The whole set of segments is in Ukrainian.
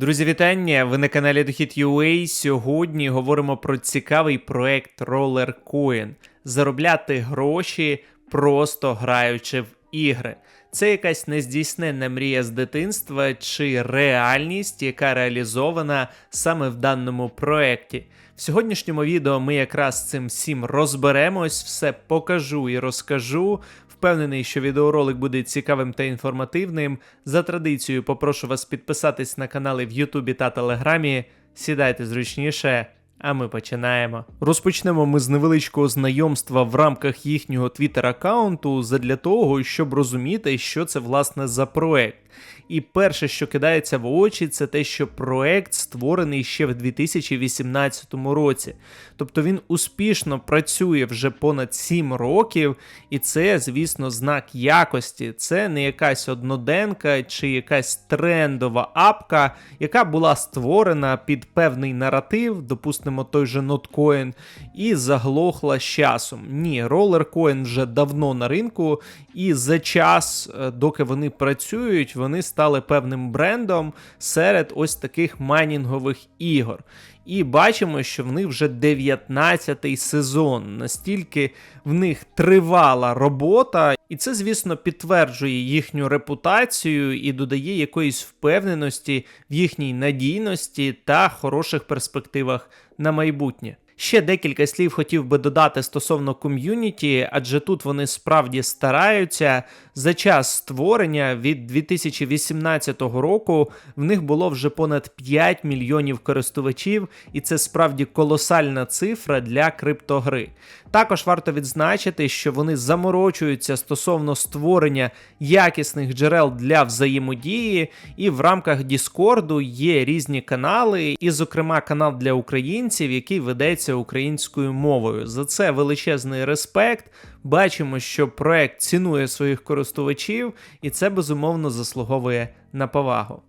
Друзі, вітання! Ви на каналі Дохід.ua. Сьогодні говоримо про цікавий проект Rollercoin. Заробляти гроші просто граючи в ігри. Це якась нездійсненна мрія з дитинства чи реальність, яка реалізована саме в даному проекті. В сьогоднішньому відео ми якраз цим всім розберемось, все покажу і розкажу. Впевнений, що відеоролик буде цікавим та інформативним. За традицією попрошу вас підписатись на канали в Ютубі та Телеграмі. Сідайте зручніше, а ми починаємо. Розпочнемо ми з невеличкого знайомства в рамках їхнього твіттер-аккаунту задля того, щоб розуміти, що це власне за проект. І перше, що кидається в очі, це те, що проект створений ще в 2018 році. Тобто він успішно працює вже понад 7 років, і це, звісно, знак якості. Це не якась одноденка чи якась трендова апка, яка була створена під певний наратив, допустимо, той же Notcoin, і заглохла з часом. Ні, Rollercoin вже давно на ринку, і за час, е, доки вони працюють, вони стали певним брендом серед ось таких майнінгових ігор. І бачимо, що в них вже 19-й сезон. Настільки в них тривала робота, і це, звісно, підтверджує їхню репутацію і додає якоїсь впевненості в їхній надійності та хороших перспективах на майбутнє. Ще декілька слів хотів би додати стосовно ком'юніті, адже тут вони справді стараються. За час створення від 2018 року в них було вже понад 5 мільйонів користувачів, і це справді колосальна цифра для криптогри. Також варто відзначити, що вони заморочуються стосовно створення якісних джерел для взаємодії, і в рамках Діскорду є різні канали, і, зокрема, канал для українців, який ведеться українською мовою. За це величезний респект. Бачимо, що проект цінує своїх користувачів, і це безумовно заслуговує на повагу.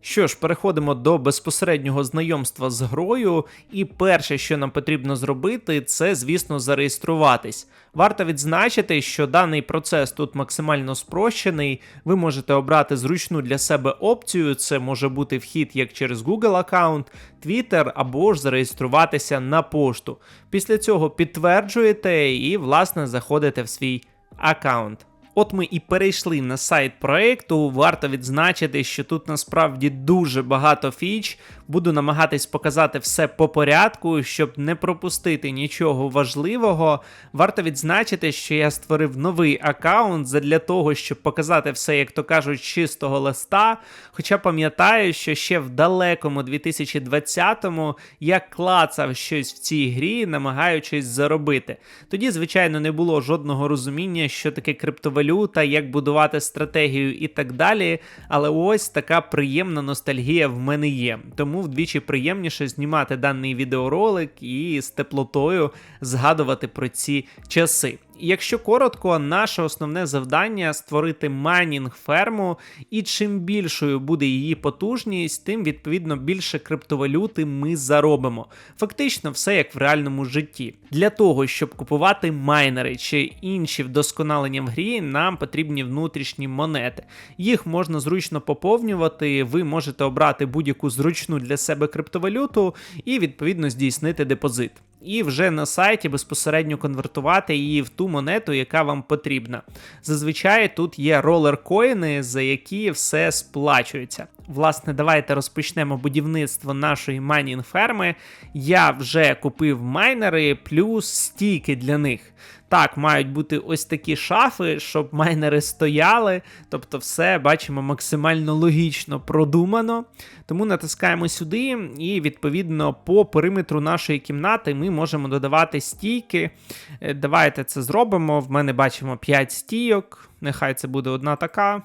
Що ж, переходимо до безпосереднього знайомства з грою, і перше, що нам потрібно зробити, це, звісно, зареєструватись. Варто відзначити, що даний процес тут максимально спрощений. Ви можете обрати зручну для себе опцію, це може бути вхід як через Google аккаунт, Twitter або ж зареєструватися на пошту. Після цього підтверджуєте і, власне, заходите в свій аккаунт. От ми і перейшли на сайт проекту. Варто відзначити, що тут насправді дуже багато фіч. Буду намагатись показати все по порядку, щоб не пропустити нічого важливого. Варто відзначити, що я створив новий аккаунт для того, щоб показати все, як то кажуть, чистого листа. Хоча пам'ятаю, що ще в далекому 2020-му я клацав щось в цій грі, намагаючись заробити. Тоді, звичайно, не було жодного розуміння, що таке криптовалюта, як будувати стратегію і так далі. Але ось така приємна ностальгія в мене є. Тому вдвічі приємніше знімати даний відеоролик і з теплотою згадувати про ці часи. Якщо коротко, наше основне завдання створити майнінг ферму, і чим більшою буде її потужність, тим відповідно більше криптовалюти ми заробимо. Фактично, все як в реальному житті. Для того, щоб купувати майнери чи інші вдосконалення в грі, нам потрібні внутрішні монети. Їх можна зручно поповнювати, ви можете обрати будь-яку зручну для себе криптовалюту і відповідно здійснити депозит і вже на сайті безпосередньо конвертувати її в ту монету, яка вам потрібна. Зазвичай тут є ролер-коїни, за які все сплачується. Власне, давайте розпочнемо будівництво нашої майнінг ферми. Я вже купив майнери плюс стійки для них. Так, мають бути ось такі шафи, щоб майнери стояли. Тобто, все бачимо максимально логічно продумано. Тому натискаємо сюди, і відповідно по периметру нашої кімнати ми можемо додавати стійки. Е, давайте це зробимо. В мене бачимо 5 стійок. Нехай це буде одна така,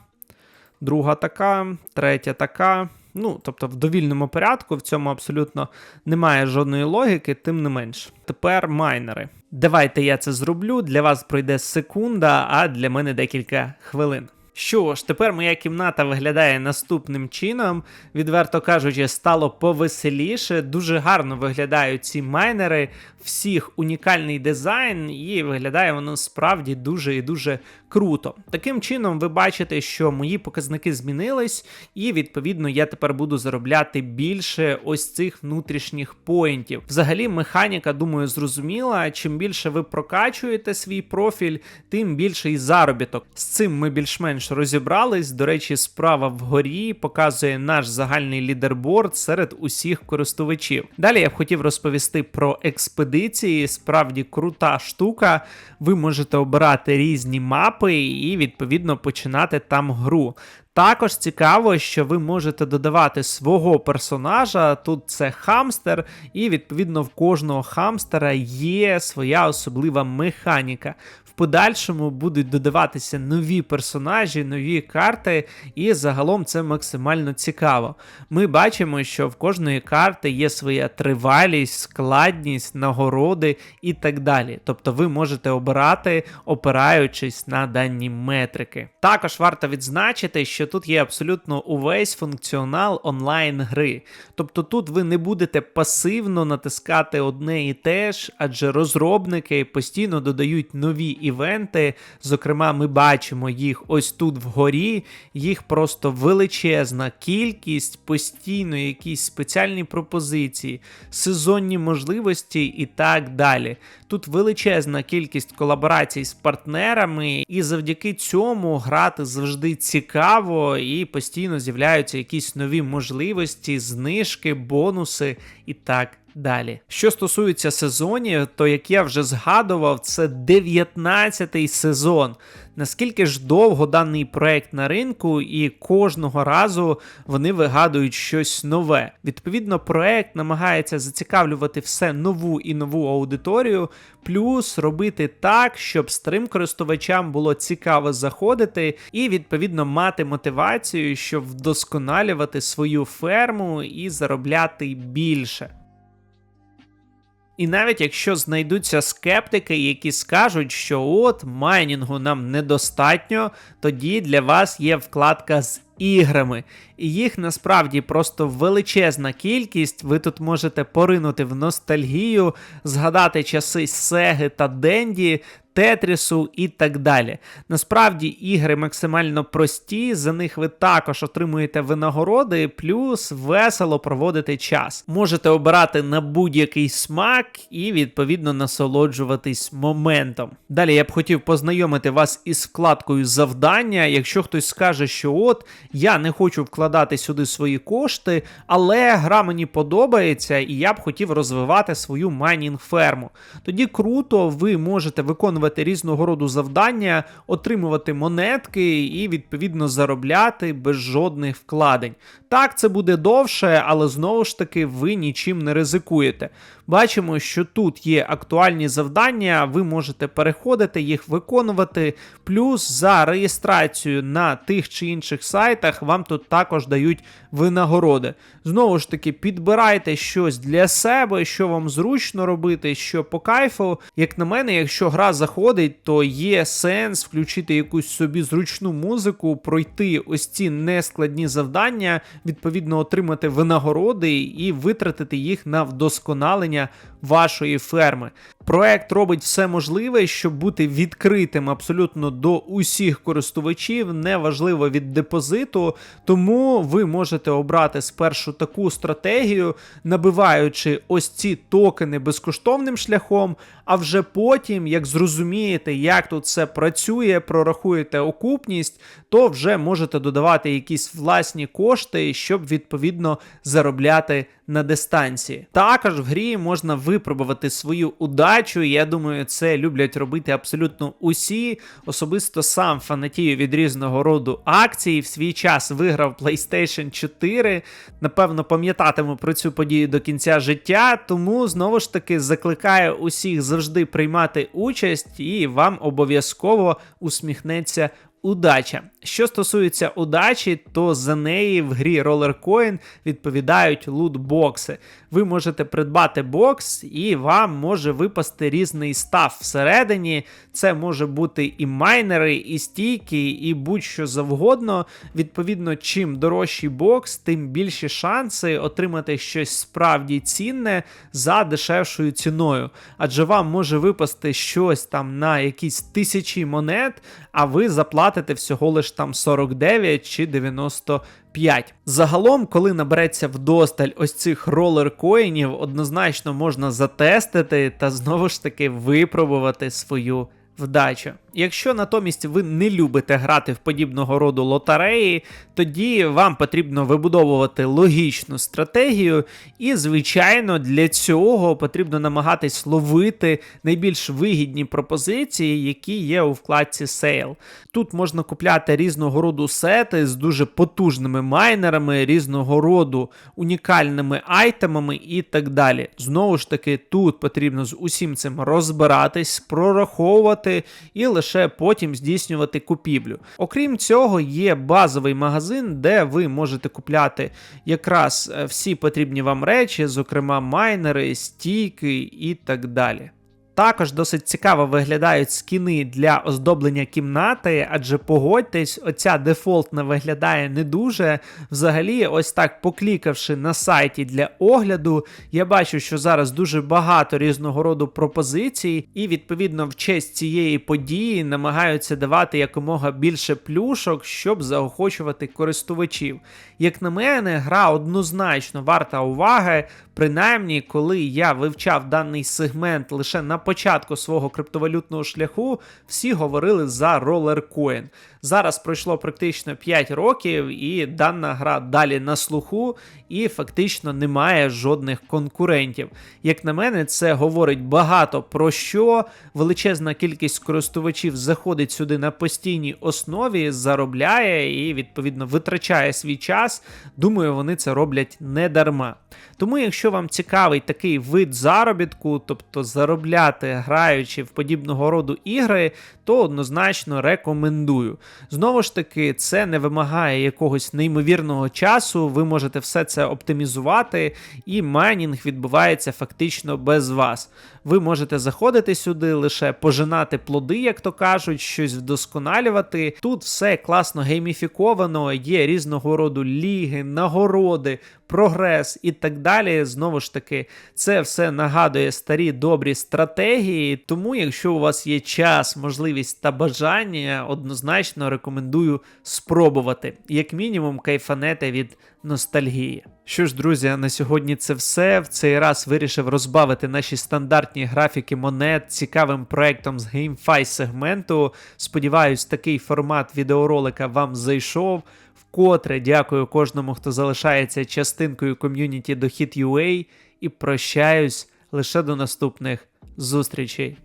друга така, третя така. Ну, тобто в довільному порядку, в цьому абсолютно немає жодної логіки, тим не менш. Тепер майнери. Давайте я це зроблю. Для вас пройде секунда, а для мене декілька хвилин. Що ж, тепер моя кімната виглядає наступним чином. Відверто кажучи, стало повеселіше. Дуже гарно виглядають ці майнери, всіх унікальний дизайн, і виглядає воно справді дуже і дуже круто. Таким чином, ви бачите, що мої показники змінились, і відповідно я тепер буду заробляти більше ось цих внутрішніх поінтів. Взагалі, механіка, думаю, зрозуміла. Чим більше ви прокачуєте свій профіль, тим більше і заробіток. З цим ми більш-менш розібрались. До речі, справа вгорі показує наш загальний лідерборд серед усіх користувачів. Далі я б хотів розповісти про експедиції. Справді крута штука. Ви можете обирати різні мапи і відповідно починати там гру. Також цікаво, що ви можете додавати свого персонажа. Тут це хамстер, і відповідно в кожного хамстера є своя особлива механіка. Подальшому будуть додаватися нові персонажі, нові карти, і загалом це максимально цікаво. Ми бачимо, що в кожної карти є своя тривалість, складність, нагороди і так далі. Тобто ви можете обирати, опираючись на дані метрики. Також варто відзначити, що тут є абсолютно увесь функціонал онлайн-гри. Тобто тут ви не будете пасивно натискати одне і те ж, адже розробники постійно додають нові івенти. Зокрема, ми бачимо їх ось тут вгорі, їх просто величезна кількість, постійно якісь спеціальні пропозиції, сезонні можливості і так далі. Тут величезна кількість колаборацій з партнерами, і завдяки цьому грати завжди цікаво і постійно з'являються якісь нові можливості, знижки, бонуси і так далі. Що стосується сезонів, то як я вже згадував, це 19-й сезон. Наскільки ж довго даний проект на ринку, і кожного разу вони вигадують щось нове. Відповідно, проект намагається зацікавлювати все нову і нову аудиторію, плюс робити так, щоб старим користувачам було цікаво заходити, і відповідно мати мотивацію, щоб вдосконалювати свою ферму і заробляти більше. І навіть якщо знайдуться скептики, які скажуть, що от майнінгу нам недостатньо, тоді для вас є вкладка з іграми. І їх насправді просто величезна кількість. Ви тут можете поринути в ностальгію, згадати часи Сеги та Денді. Тетрісу і так далі. Насправді ігри максимально прості, за них ви також отримуєте винагороди, плюс весело проводити час. Можете обирати на будь-який смак і, відповідно, насолоджуватись моментом. Далі я б хотів познайомити вас із вкладкою завдання. Якщо хтось скаже, що от я не хочу вкладати сюди свої кошти, але гра мені подобається, і я б хотів розвивати свою майнінг ферму. Тоді круто, ви можете виконувати різного роду завдання, отримувати монетки і, відповідно, заробляти без жодних вкладень. Так, це буде довше, але знову ж таки ви нічим не ризикуєте. Бачимо, що тут є актуальні завдання, ви можете переходити їх виконувати. Плюс за реєстрацію на тих чи інших сайтах вам тут також дають винагороди. Знову ж таки, підбирайте щось для себе, що вам зручно робити, що по кайфу. Як на мене, якщо гра заходить, то є сенс включити якусь собі зручну музику, пройти ось ці нескладні завдання, відповідно отримати винагороди і витратити їх на вдосконалення вашої ферми. Проект робить все можливе, щоб бути відкритим абсолютно до усіх користувачів, неважливо від депозиту. Тому ви можете обрати спершу таку стратегію, набиваючи ось ці токени безкоштовним шляхом. А вже потім, як зрозумієте, як тут все працює, прорахуєте окупність, то вже можете додавати якісь власні кошти, щоб відповідно заробляти на дистанції. Також в грі можна випробувати свою удачу. Я думаю, це люблять робити абсолютно усі. Особисто сам фанатію від різного роду акцій. В свій час виграв PlayStation 4. Напевно, пам'ятатиму про цю подію до кінця життя. Тому знову ж таки закликаю усіх завжди приймати участь, і вам обов'язково усміхнеться удача. Що стосується удачі, то за неї в грі Rollercoin відповідають лутбокси. Ви можете придбати бокс, і вам може випасти різний став всередині. Це може бути і майнери, і стійки, і будь-що завгодно. Відповідно, чим дорожчий бокс, тим більші шанси отримати щось справді цінне за дешевшою ціною. Адже вам може випасти щось там на якісь тисячі монет, а ви заплатите всього лиш там 49 чи 95. Загалом, коли набереться вдосталь ось цих ролер-коїнів, однозначно можна затестити та знову ж таки випробувати свою вдачу. Якщо натомість ви не любите грати в подібного роду лотереї, тоді вам потрібно вибудовувати логічну стратегію, і, звичайно, для цього потрібно намагатись ловити найбільш вигідні пропозиції, які є у вкладці Sale. Тут можна купляти різного роду сети з дуже потужними майнерами, різного роду унікальними айтемами і так далі. Знову ж таки, тут потрібно з усім цим розбиратись, прораховувати і лише лише потім здійснювати купівлю. Окрім цього, є базовий магазин, де ви можете купляти якраз е, всі потрібні вам речі, зокрема майнери, стійки і так далі. Також досить цікаво виглядають скіни для оздоблення кімнати, адже погодьтесь, оця дефолтна виглядає не дуже. Взагалі, ось так поклікавши на сайті для огляду, я бачу, що зараз дуже багато різного роду пропозицій, і відповідно в честь цієї події намагаються давати якомога більше плюшок, щоб заохочувати користувачів. Як на мене, гра однозначно варта уваги, принаймні, коли я вивчав даний сегмент лише на початку свого криптовалютного шляху всі говорили за Rollercoin. Зараз пройшло практично 5 років, і дана гра далі на слуху, і фактично немає жодних конкурентів. Як на мене, це говорить багато про що. Величезна кількість користувачів заходить сюди на постійній основі, заробляє і, відповідно, витрачає свій час. Думаю, вони це роблять не дарма. Тому, якщо вам цікавий такий вид заробітку, тобто заробляти, граючи в подібного роду ігри, то однозначно рекомендую. Знову ж таки, це не вимагає якогось неймовірного часу, ви можете все це оптимізувати, і майнінг відбувається фактично без вас. Ви можете заходити сюди, лише пожинати плоди, як то кажуть, щось вдосконалювати. Тут все класно гейміфіковано, є різного роду ліги, нагороди, прогрес і так далі. Знову ж таки, це все нагадує старі добрі стратегії. Тому, якщо у вас є час, можливість та бажання, однозначно рекомендую спробувати. Як мінімум, кайфанете від ностальгії. Що ж, друзі, на сьогодні це все. В цей раз вирішив розбавити наші стандартні графіки монет цікавим проектом з GameFi сегменту. Сподіваюсь, такий формат відеоролика вам зайшов. Вкотре дякую кожному, хто залишається частинкою ком'юніті Дохід.ua і прощаюсь лише до наступних зустрічей.